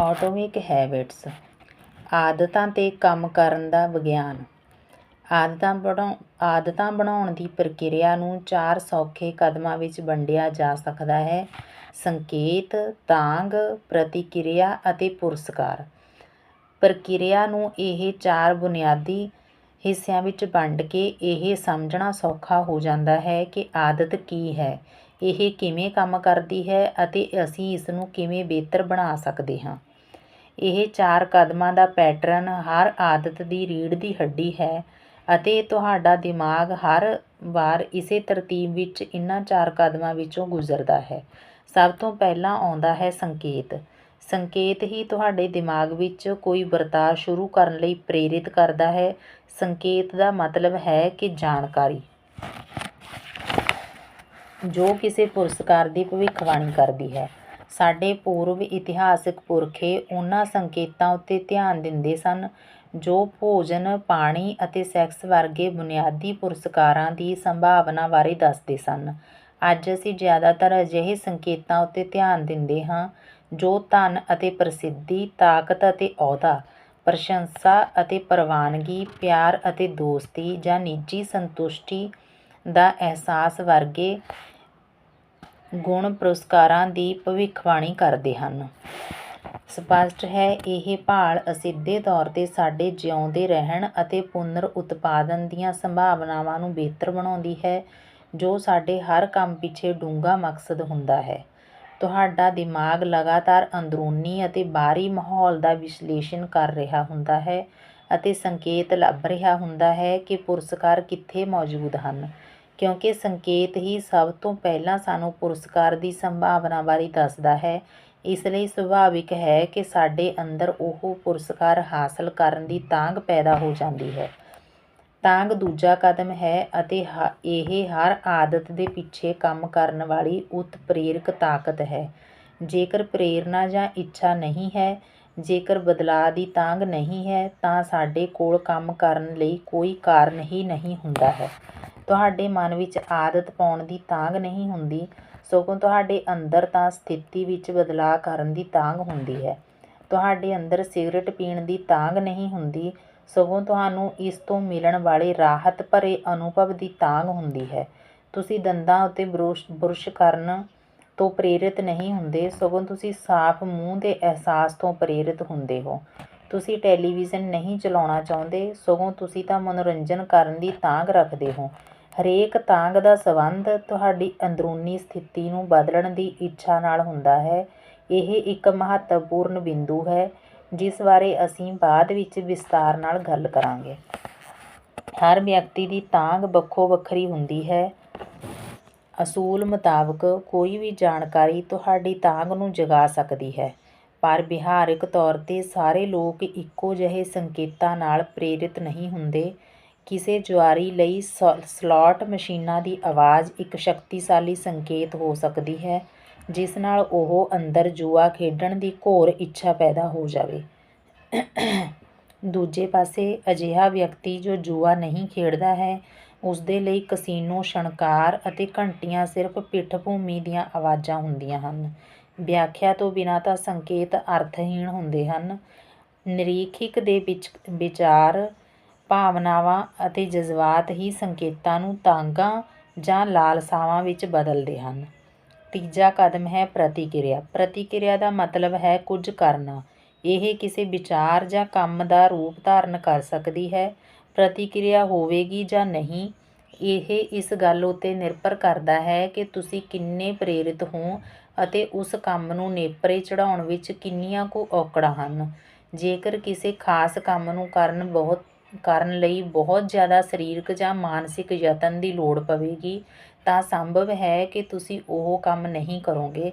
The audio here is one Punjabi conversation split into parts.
ਆਟੋਮਿਕ ਹੈਬਿਟਸ, ਆਦਤਾਂ ਤੇ ਕੰਮ ਕਰਨ ਦਾ ਵਿਗਿਆਨ। ਆਦਤਾਂ ਬਣਾਉ, ਆਦਤਾਂ ਬਣਾਉਣ ਦੀ ਪ੍ਰਕਿਰਿਆ ਨੂੰ ਚਾਰ ਸੌਖੇ ਕਦਮਾਂ ਵਿੱਚ ਵੰਡਿਆ ਜਾ ਸਕਦਾ ਹੈ। ਸੰਕੇਤ ਤਾਂਗ ਪ੍ਰਤੀਕਿਰਿਆ ਅਤੇ ਪੁਰਸਕਾਰ। ਪ੍ਰਕਿਰਿਆ ਨੂੰ ਇਹ ਚਾਰ ਬੁਨਿਆਦੀ ਹਿੱਸਿਆਂ ਵਿੱਚ ਵੰਡ ਕੇ ਇਹ ਸਮਝਣਾ ਸੌਖਾ ਹੋ ਜਾਂਦਾ ਹੈ ਕਿ ਆਦਤ ਕੀ ਹੈ। ਇਹ ਕਿਵੇਂ ਕੰਮ ਕਰਦੀ ਹੈ ਅਤੇ ਅਸੀਂ ਇਸ ਨੂੰ ਕਿਵੇਂ ਬਿਹਤਰ ਬਣਾ ਸਕਦੇ ਹਾਂ? ਇਹ ਚਾਰ ਕਦਮਾਂ ਦਾ ਪੈਟਰਨ ਹਰ ਆਦਤ ਦੀ ਰੀੜ੍ਹ ਦੀ ਹੱਡੀ ਹੈ ਅਤੇ ਤੁਹਾਡਾ ਦਿਮਾਗ ਹਰ ਵਾਰ ਇਸੇ ਤਰਤੀਬ ਵਿੱਚ ਇਹਨਾਂ ਚਾਰ ਕਦਮਾਂ ਵਿੱਚੋਂ ਗੁਜ਼ਰਦਾ ਹੈ। ਸਭ ਤੋਂ ਪਹਿਲਾਂ ਆਉਂਦਾ ਹੈ ਸੰਕੇਤ। ਸੰਕੇਤ ਹੀ ਤੁਹਾਡੇ ਦਿਮਾਗ ਵਿੱਚ ਕੋਈ ਵਰਤਾਅ ਸ਼ੁਰੂ ਕਰਨ ਲਈ ਪ੍ਰੇਰਿਤ ਕਰਦਾ ਹੈ। ਸੰਕੇਤ ਦਾ ਮਤਲਬ ਹੈ ਕਿ ਜਾਣਕਾਰੀ। ਜੋ ਕਿਸੇ ਪੁਰਸਕਾਰ ਦੀ ਭਵਿੱਖਬਾਣੀ ਕਰਦੀ ਹੈ। ਸਾਡੇ ਪੂਰਵ ਇਤਿਹਾਸਕ ਪੁਰਖੇ ਉਹਨਾਂ ਸੰਕੇਤਾਂ ਉੱਤੇ ਧਿਆਨ ਦਿੰਦੇ ਸਨ, ਜੋ ਭੋਜਨ, ਪਾਣੀ ਅਤੇ ਸੈਕਸ ਵਰਗੇ ਬੁਨਿਆਦੀ ਪੁਰਸਕਾਰਾਂ ਦੀ ਸੰਭਾਵਨਾ ਬਾਰੇ ਦੱਸਦੇ ਸਨ। ਅੱਜ ਅਸੀਂ ਜ਼ਿਆਦਾਤਰ ਅਜਿਹੇ ਸੰਕੇਤਾਂ ਉੱਤੇ ਧਿਆਨ ਦਿੰਦੇ ਹਾਂ, ਜੋ ਧਨ ਅਤੇ ਪ੍ਰਸਿੱਧੀ, ਤਾਕਤ ਅਤੇ ਅਹੁਦਾ, ਪ੍ਰਸ਼ੰਸਾ ਅਤੇ ਪ੍ਰਵਾਨਗੀ, ਪਿਆਰ ਅਤੇ ਦੋਸਤੀ ਜਾਂ ਨਿੱਜੀ ਸੰਤੁਸ਼ਟੀ ਦਾ ਅਹਿਸਾਸ ਵਰਗੇ ਗੁਣ ਪੁਰਸਕਾਰਾਂ ਦੀ ਭਵਿੱਖਬਾਣੀ ਕਰਦੇ ਹਨ। ਸਪੱਸ਼ਟ ਹੈ, ਇਹ ਭਾਲ ਅਸਿੱਧੇ ਤੌਰ ਤੇ ਸਾਡੇ ਜਿਉਂਦੇ ਰਹਿਣ ਅਤੇ ਪੁਨਰ ਉਤਪਾਦਨ ਦੀਆਂ ਸੰਭਾਵਨਾਵਾਂ ਨੂੰ ਬਿਹਤਰ ਬਣਾਉਂਦੀ ਹੈ, ਜੋ ਸਾਡੇ ਹਰ ਕੰਮ ਪਿੱਛੇ ਡੂੰਘਾ ਮਕਸਦ ਹੁੰਦਾ ਹੈ। ਤੁਹਾਡਾ ਦਿਮਾਗ ਲਗਾਤਾਰ ਅੰਦਰੂਨੀ ਅਤੇ ਬਾਹਰੀ ਮਾਹੌਲ ਦਾ ਵਿਸ਼ਲੇਸ਼ਣ ਕਰ ਰਿਹਾ ਹੁੰਦਾ ਹੈ ਅਤੇ ਸੰਕੇਤ ਲੱਭ ਰਿਹਾ ਹੁੰਦਾ ਹੈ ਕਿ ਪੁਰਸਕਾਰ ਕਿੱਥੇ ਮੌਜੂਦ ਹਨ। ਕਿਉਂਕਿ ਸੰਕੇਤ ਹੀ ਸਭ ਤੋਂ ਪਹਿਲਾਂ ਸਾਨੂੰ ਪੁਰਸਕਾਰ ਦੀ ਸੰਭਾਵਨਾ ਬਾਰੇ ਦੱਸਦਾ ਹੈ। ਇਸ ਲਈ ਸੁਭਾਵਿਕ ਹੈ ਕਿ ਸਾਡੇ ਅੰਦਰ ਉਹ ਪੁਰਸਕਾਰ ਹਾਸਲ ਕਰਨ ਦੀ ਤਾਂਘ ਪੈਦਾ ਹੋ ਜਾਂਦੀ ਹੈ। ਤਾਂਗ ਦੂਜਾ ਕਦਮ ਹੈ ਅਤੇ ਇਹ ਹਰ ਆਦਤ ਦੇ ਪਿੱਛੇ ਕੰਮ ਕਰਨ ਵਾਲੀ ਉਤਪ੍ਰੇਰਕ ਤਾਕਤ ਹੈ। ਜੇਕਰ ਪ੍ਰੇਰਨਾ ਜਾਂ ਇੱਛਾ ਨਹੀਂ ਹੈ, ਜੇਕਰ ਬਦਲਾਅ ਦੀ ਤਾਂਗ ਨਹੀਂ ਹੈ, ਤਾਂ ਸਾਡੇ ਕੋਲ ਕੰਮ ਕਰਨ ਲਈ ਕੋਈ ਕਾਰਨ ਹੀ ਨਹੀਂ ਹੁੰਦਾ ਹੈ। ਤੁਹਾਡੇ ਮਨ ਵਿੱਚ ਆਦਤ ਪਾਉਣ ਦੀ ਤਾਂਘ ਨਹੀਂ ਹੁੰਦੀ, ਸਗੋਂ ਤੁਹਾਡੇ ਅੰਦਰ ਤਾਂ ਸਥਿਤੀ ਵਿੱਚ ਬਦਲਾਅ ਕਰਨ ਦੀ ਤਾਂਘ ਹੁੰਦੀ ਹੈ। ਤੁਹਾਡੇ ਅੰਦਰ ਸਿਗਰਟ ਪੀਣ ਦੀ ਤਾਂਘ ਨਹੀਂ ਹੁੰਦੀ, ਸਗੋਂ ਤੁਹਾਨੂੰ ਇਸ ਤੋਂ ਮਿਲਣ ਵਾਲੇ ਰਾਹਤ ਭਰੇ ਅਨੁਭਵ ਦੀ ਤਾਂਘ ਹੁੰਦੀ ਹੈ। ਤੁਸੀਂ ਦੰਦਾਂ ਉੱਤੇ ਬੁਰਸ਼ ਬੁਰਸ਼ ਕਰਨ ਤੋਂ ਪ੍ਰੇਰਿਤ ਨਹੀਂ ਹੁੰਦੇ, ਸਗੋਂ ਤੁਸੀਂ ਸਾਫ਼ ਮੂੰਹ ਦੇ ਅਹਿਸਾਸ ਤੋਂ ਪ੍ਰੇਰਿਤ ਹੁੰਦੇ ਹੋ। ਤੁਸੀਂ ਟੈਲੀਵਿਜ਼ਨ ਨਹੀਂ ਚਲਾਉਣਾ ਚਾਹੁੰਦੇ, ਸਗੋਂ ਤੁਸੀਂ ਤਾਂ ਮਨੋਰੰਜਨ ਕਰਨ ਦੀ ਤਾਂਘ ਰੱਖਦੇ ਹੋ। ਹਰੇਕ ਤਾਂਘ ਦਾ ਸੰਬੰਧ ਤੁਹਾਡੀ ਅੰਦਰੂਨੀ ਸਥਿਤੀ ਨੂੰ ਬਦਲਣ ਦੀ ਇੱਛਾ ਨਾਲ ਹੁੰਦਾ ਹੈ। ਇਹ ਇੱਕ ਮਹੱਤਵਪੂਰਨ ਬਿੰਦੂ ਹੈ, ਜਿਸ ਬਾਰੇ ਅਸੀਂ ਬਾਅਦ ਵਿੱਚ ਵਿਸਤਾਰ ਨਾਲ ਗੱਲ ਕਰਾਂਗੇ। ਹਰ ਵਿਅਕਤੀ ਦੀ ਤਾਂਘ ਵੱਖੋ ਵੱਖਰੀ ਹੁੰਦੀ ਹੈ। ਅਸੂਲ ਮੁਤਾਬਕ ਕੋਈ ਵੀ ਜਾਣਕਾਰੀ ਤੁਹਾਡੀ ਤਾਂਘ ਨੂੰ ਜਗਾ ਸਕਦੀ ਹੈ, ਪਰ ਵਿਹਾਰਕ ਤੌਰ ਤੇ ਸਾਰੇ ਲੋਕ ਇੱਕੋ ਜਿਹੇ ਸੰਕੇਤਾਂ ਨਾਲ ਪ੍ਰੇਰਿਤ ਨਹੀਂ ਹੁੰਦੇ। ਕਿਸੇ ਜੁਆਰੀ ਲਈ ਸ, ਸਲੋਟ ਮਸ਼ੀਨਾਂ ਦੀ ਆਵਾਜ਼ ਇੱਕ ਸ਼ਕਤੀਸ਼ਾਲੀ ਸੰਕੇਤ ਹੋ ਸਕਦੀ ਹੈ, ਜਿਸ ਨਾਲ ਉਹ ਅੰਦਰ ਜੂਆ ਖੇਡਣ ਦੀ ਘੋਰ ਇੱਛਾ ਪੈਦਾ ਹੋ ਜਾਵੇ। ਦੂਜੇ ਪਾਸੇ ਅਜਿਹਾ ਵਿਅਕਤੀ ਜੋ ਜੂਆ ਨਹੀਂ ਖੇਡਦਾ ਹੈ ਉਸ ਦੇ ਲਈ ਕਸੀਨੋ ਸ਼ਣਕਾਰ ਅਤੇ ਘੰਟੀਆਂ ਸਿਰਫ ਪਿੱਠਭੂਮੀ ਦੀਆਂ ਆਵਾਜ਼ਾਂ ਹੁੰਦੀਆਂ ਹਨ। ਵਿਆਖਿਆ ਤੋਂ ਬਿਨਾਂ ਤਾਂ ਸੰਕੇਤ ਅਰਥਹੀਣ ਹੁੰਦੇ ਹਨ। ਨਿਰੀਖਕ ਦੇ ਵਿਚ, ਵਿਚਾਰ ਭਾਵਨਾਵਾਂ ਅਤੇ ਜਜ਼ਬਾਤ ਹੀ ਸੰਕੇਤਾਂ ਨੂੰ ਤਾਂਘਾਂ ਜਾਂ ਲਾਲਸਾਵਾਂ ਵਿੱਚ ਬਦਲਦੇ ਹਨ। ਤੀਜਾ ਕਦਮ ਹੈ ਪ੍ਰਤੀਕਿਰਿਆ। ਪ੍ਰਤੀਕਿਰਿਆ ਦਾ ਮਤਲਬ ਹੈ ਕੁਝ ਕਰਨਾ। ਇਹ ਕਿਸੇ ਵਿਚਾਰ ਜਾਂ ਕੰਮ ਦਾ ਰੂਪ ਧਾਰਨ ਕਰ ਸਕਦੀ ਹੈ। ਪ੍ਰਤੀਕਿਰਿਆ ਹੋਵੇਗੀ ਜਾਂ ਨਹੀਂ, ਇਹ ਇਸ ਗੱਲ ਉੱਤੇ ਨਿਰਭਰ ਕਰਦਾ ਹੈ ਕਿ ਤੁਸੀਂ ਕਿੰਨੇ ਪ੍ਰੇਰਿਤ ਹੋ ਅਤੇ ਉਸ ਕੰਮ ਨੂੰ ਨੇਪਰੇ ਚੜਾਉਣ ਵਿੱਚ ਕਿੰਨੀਆਂ ਕੁ ਔਕੜਾਂ ਹਨ। ਜੇਕਰ ਕਿਸੇ ਖਾਸ ਕੰਮ ਨੂੰ ਕਰਨ ਬਹੁਤ ਕਰਨ ਲਈ ਬਹੁਤ ਜ਼ਿਆਦਾ ਸਰੀਰਕ ਜਾਂ ਮਾਨਸਿਕ ਯਤਨ ਦੀ ਲੋੜ ਪਵੇਗੀ, ਤਾਂ ਸੰਭਵ ਹੈ ਕਿ ਤੁਸੀਂ ਉਹ ਕੰਮ ਨਹੀਂ ਕਰੋਗੇ।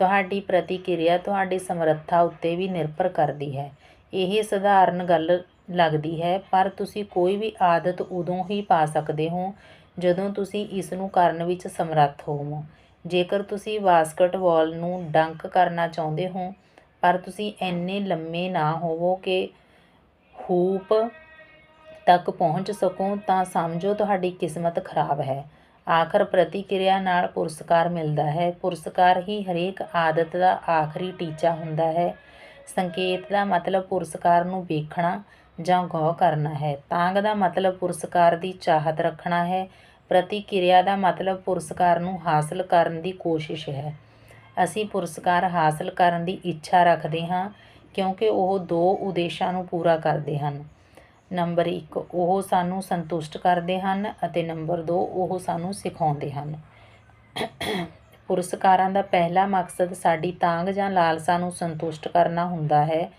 ਤੁਹਾਡੀ ਪ੍ਰਤੀਕਿਰਿਆ ਤੁਹਾਡੀ ਸਮਰੱਥਾ ਉੱਤੇ ਵੀ ਨਿਰਭਰ ਕਰਦੀ ਹੈ। ਇਹ ਸਧਾਰਨ ਗੱਲ ਲੱਗਦੀ ਹੈ, ਪਰ ਤੁਸੀਂ ਕੋਈ ਵੀ ਆਦਤ ਉਦੋਂ ਹੀ ਪਾ ਸਕਦੇ ਹੋ ਜਦੋਂ ਤੁਸੀਂ ਇਸ ਨੂੰ ਕਰਨ ਵਿੱਚ ਸਮਰੱਥ ਹੋਵੋ। ਜੇਕਰ ਤੁਸੀਂ ਬਾਸਕਟਬਾਲ ਨੂੰ ਡੰਕ ਕਰਨਾ ਚਾਹੁੰਦੇ ਹੋ, ਪਰ ਤੁਸੀਂ ਇੰਨੇ ਲੰਮੇ ਨਾ ਹੋਵੋ ਕਿ ਹੂਪ ਤੱਕ ਪਹੁੰਚ ਸਕੋ ਤਾਂ ਸਮਝੋ ਤੁਹਾਡੀ ਕਿਸਮਤ ਖਰਾਬ ਹੈ। ਆਖਰ ਪ੍ਰਤੀਕਿਰਿਆ ਨਾਲ ਪੁਰਸਕਾਰ ਮਿਲਦਾ ਹੈ। ਪੁਰਸਕਾਰ ਹੀ ਹਰੇਕ ਆਦਤ ਦਾ ਆਖਰੀ ਟੀਚਾ ਹੁੰਦਾ ਹੈ। ਸੰਕੇਤ ਦਾ ਮਤਲਬ ਪੁਰਸਕਾਰ ਨੂੰ ਵੇਖਣਾ ਜਾਂ ਗੌਰ ਕਰਨਾ ਹੈ। ਤਾਂਗ ਦਾ ਮਤਲਬ ਪੁਰਸਕਾਰ ਦੀ ਚਾਹਤ ਰੱਖਣਾ ਹੈ। ਪ੍ਰਤੀਕਿਰਿਆ ਦਾ ਮਤਲਬ ਪੁਰਸਕਾਰ ਨੂੰ ਹਾਸਲ ਕਰਨ ਦੀ ਕੋਸ਼ਿਸ਼ ਹੈ। ਅਸੀਂ ਪੁਰਸਕਾਰ ਹਾਸਲ ਕਰਨ ਦੀ ਇੱਛਾ ਰੱਖਦੇ ਹਾਂ ਕਿਉਂਕਿ ਉਹ ਦੋ ਉਦੇਸ਼ਾਂ ਨੂੰ ਪੂਰਾ ਕਰਦੇ ਹਨ। ਨੰਬਰ 1 ਉਹ ਸਾਨੂੰ ਸੰਤੁਸ਼ਟ ਕਰਦੇ ਹਨ ਅਤੇ ਨੰਬਰ 2 ਉਹ ਸਾਨੂੰ ਸਿਖਾਉਂਦੇ ਹਨ। ਪੁਰਸਕਾਰਾਂ ਦਾ ਪਹਿਲਾ ਮਕਸਦ ਸਾਡੀ ਤਾਂਗ ਜਾਂ ਲਾਲਸਾ ਨੂੰ ਸੰਤੁਸ਼ਟ ਕਰਨਾ ਹੁੰਦਾ ਹੈ।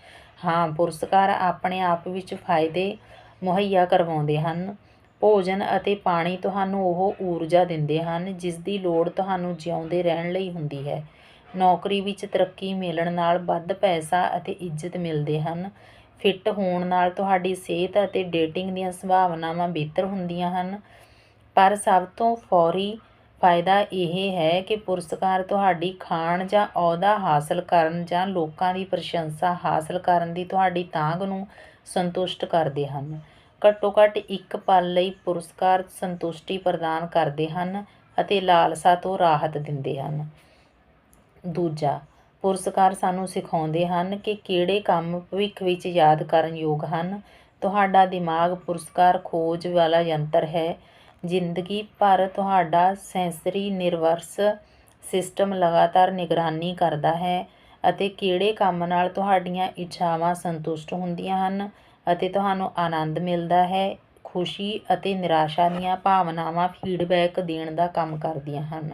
ਹਾਂ, ਪੁਰਸਕਾਰ ਆਪਣੇ ਆਪ ਵਿੱਚ ਫਾਇਦੇ ਮੁਹੱਈਆ ਕਰਵਾਉਂਦੇ ਹਨ। ਭੋਜਨ ਅਤੇ ਪਾਣੀ ਤੁਹਾਨੂੰ ਉਹ ਊਰਜਾ ਦਿੰਦੇ ਹਨ ਜਿਸ ਦੀ ਲੋੜ ਤੁਹਾਨੂੰ ਜਿਉਂਦੇ ਰਹਿਣ ਲਈ ਹੁੰਦੀ ਹੈ। ਨੌਕਰੀ ਵਿੱਚ ਤਰੱਕੀ ਮਿਲਣ ਨਾਲ ਵੱਧ ਪੈਸਾ ਅਤੇ ਇੱਜ਼ਤ ਮਿਲਦੇ ਹਨ। ਫਿੱਟ ਹੋਣ ਨਾਲ ਤੁਹਾਡੀ ਸਿਹਤ ਅਤੇ ਡੇਟਿੰਗ ਦੀਆਂ ਸੰਭਾਵਨਾਵਾਂ ਬਿਹਤਰ ਹੁੰਦੀਆਂ ਹਨ। ਪਰ ਸਭ ਤੋਂ ਫੌਰੀ ਫਾਇਦਾ ਇਹ ਹੈ ਕਿ ਪੁਰਸਕਾਰ ਤੁਹਾਡੀ ਖਾਣ ਜਾਂ ਅਹੁਦਾ ਹਾਸਲ ਕਰਨ ਜਾਂ ਲੋਕਾਂ ਦੀ ਪ੍ਰਸ਼ੰਸਾ ਹਾਸਲ ਕਰਨ ਦੀ ਤੁਹਾਡੀ ਤਾਂਘ ਨੂੰ ਸੰਤੁਸ਼ਟ ਕਰਦੇ ਹਨ। ਘੱਟੋ ਘੱਟ ਇੱਕ ਪਲ ਲਈ ਪੁਰਸਕਾਰ ਸੰਤੁਸ਼ਟੀ ਪ੍ਰਦਾਨ ਕਰਦੇ ਹਨ ਅਤੇ ਲਾਲਸਾ ਤੋਂ ਰਾਹਤ ਦਿੰਦੇ ਹਨ। ਦੂਜਾ ਪੁਰਸਕਾਰ ਸਾਨੂੰ ਸਿਖਾਉਂਦੇ ਹਨ ਕਿ ਕਿਹੜੇ ਕੰਮ ਭਵਿੱਖ ਵਿੱਚ ਯਾਦ ਕਰਨ ਯੋਗ ਹਨ। ਤੁਹਾਡਾ ਦਿਮਾਗ ਪੁਰਸਕਾਰ ਖੋਜ ਵਾਲਾ ਯੰਤਰ ਹੈ। ਜ਼ਿੰਦਗੀ ਭਰ ਤੁਹਾਡਾ ਸੈਂਸਰੀ ਨਿਰਵਰਸ ਸਿਸਟਮ ਲਗਾਤਾਰ ਨਿਗਰਾਨੀ ਕਰਦਾ ਹੈ ਅਤੇ ਕਿਹੜੇ ਕੰਮ ਨਾਲ ਤੁਹਾਡੀਆਂ ਇੱਛਾਵਾਂ ਸੰਤੁਸ਼ਟ ਹੁੰਦੀਆਂ ਹਨ ਅਤੇ ਤੁਹਾਨੂੰ ਆਨੰਦ ਮਿਲਦਾ ਹੈ, ਖੁਸ਼ੀ ਅਤੇ ਨਿਰਾਸ਼ਾ ਦੀਆਂ ਭਾਵਨਾਵਾਂ ਫੀਡਬੈਕ ਦੇਣ ਦਾ ਕੰਮ ਕਰਦੀਆਂ ਹਨ।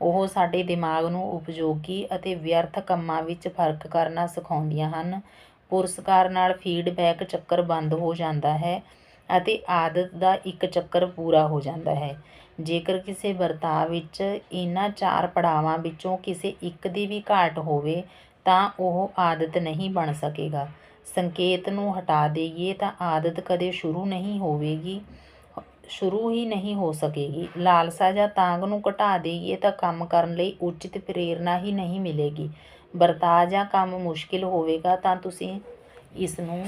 ਉਹ ਸਾਡੇ ਦਿਮਾਗ ਨੂੰ ਉਪਯੋਗੀ ਅਤੇ ਵਿਅਰਥ ਕੰਮਾਂ ਵਿੱਚ ਫ਼ਰਕ ਕਰਨਾ ਸਿਖਾਉਂਦੀਆਂ ਹਨ। ਪੁਰਸਕਾਰ ਨਾਲ ਫੀਡਬੈਕ ਚੱਕਰ ਬੰਦ ਹੋ ਜਾਂਦਾ ਹੈ ਅਤੇ ਆਦਤ ਦਾ ਇੱਕ ਚੱਕਰ ਪੂਰਾ ਹੋ ਜਾਂਦਾ ਹੈ। ਜੇਕਰ ਕਿਸੇ ਵਰਤਾਅ ਵਿੱਚ ਇਹਨਾਂ ਚਾਰ ਪੜਾਵਾਂ ਵਿੱਚੋਂ ਕਿਸੇ ਇੱਕ ਦੀ ਵੀ ਘਾਟ ਹੋਵੇ, ਤਾਂ ਉਹ ਆਦਤ ਨਹੀਂ ਬਣ ਸਕੇਗਾ। ਸੰਕੇਤ ਨੂੰ ਹਟਾ ਦੇਈਏ ਤਾਂ ਆਦਤ ਕਦੇ ਸ਼ੁਰੂ ਨਹੀਂ ਹੋਵੇਗੀ। ਸ਼ੁਰੂ ਹੀ ਨਹੀਂ ਹੋ ਸਕੇਗੀ। ਲਾਲਸਾ ਜਾਂ ਤਾਂਗ ਨੂੰ ਘਟਾ ਦੇਈਏ ਤਾਂ ਕੰਮ ਕਰਨ ਲਈ ਉਚਿਤ ਪ੍ਰੇਰਣਾ ਹੀ ਨਹੀਂ ਮਿਲੇਗੀ। ਵਰਤਾਅ ਜਾਂ ਕੰਮ ਮੁਸ਼ਕਿਲ ਹੋਵੇਗਾ ਤਾਂ ਤੁਸੀਂ ਇਸ ਨੂੰ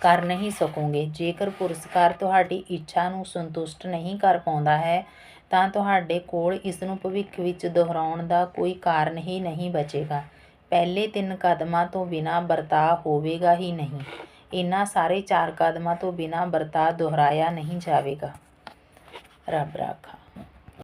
ਕਰ ਨਹੀਂ ਸਕੋਗੇ। ਜੇਕਰ ਪੁਰਸਕਾਰ ਤੁਹਾਡੀ ਇੱਛਾ ਨੂੰ ਸੰਤੁਸ਼ਟ ਨਹੀਂ ਕਰ ਪਾਉਂਦਾ ਹੈ, ਤਾਂ ਤੁਹਾਡੇ ਕੋਲ ਇਸ ਨੂੰ ਭਵਿੱਖ ਵਿੱਚ ਦੁਹਰਾਉਣ ਦਾ ਕੋਈ ਕਾਰਨ ਹੀ ਨਹੀਂ ਬਚੇਗਾ। ਪਹਿਲੇ ਤਿੰਨ ਕਦਮਾਂ ਤੋਂ ਬਿਨਾਂ ਵਰਤਾਅ ਹੋਵੇਗਾ ਹੀ ਨਹੀਂ। ਇਹਨਾਂ ਸਾਰੇ ਚਾਰ ਕਦਮਾਂ ਤੋਂ ਬਿਨਾਂ ਵਰਤਾਅ ਦੁਹਰਾਇਆ ਨਹੀਂ ਜਾਵੇਗਾ। ਰੱਬ ਰਾਖਾ।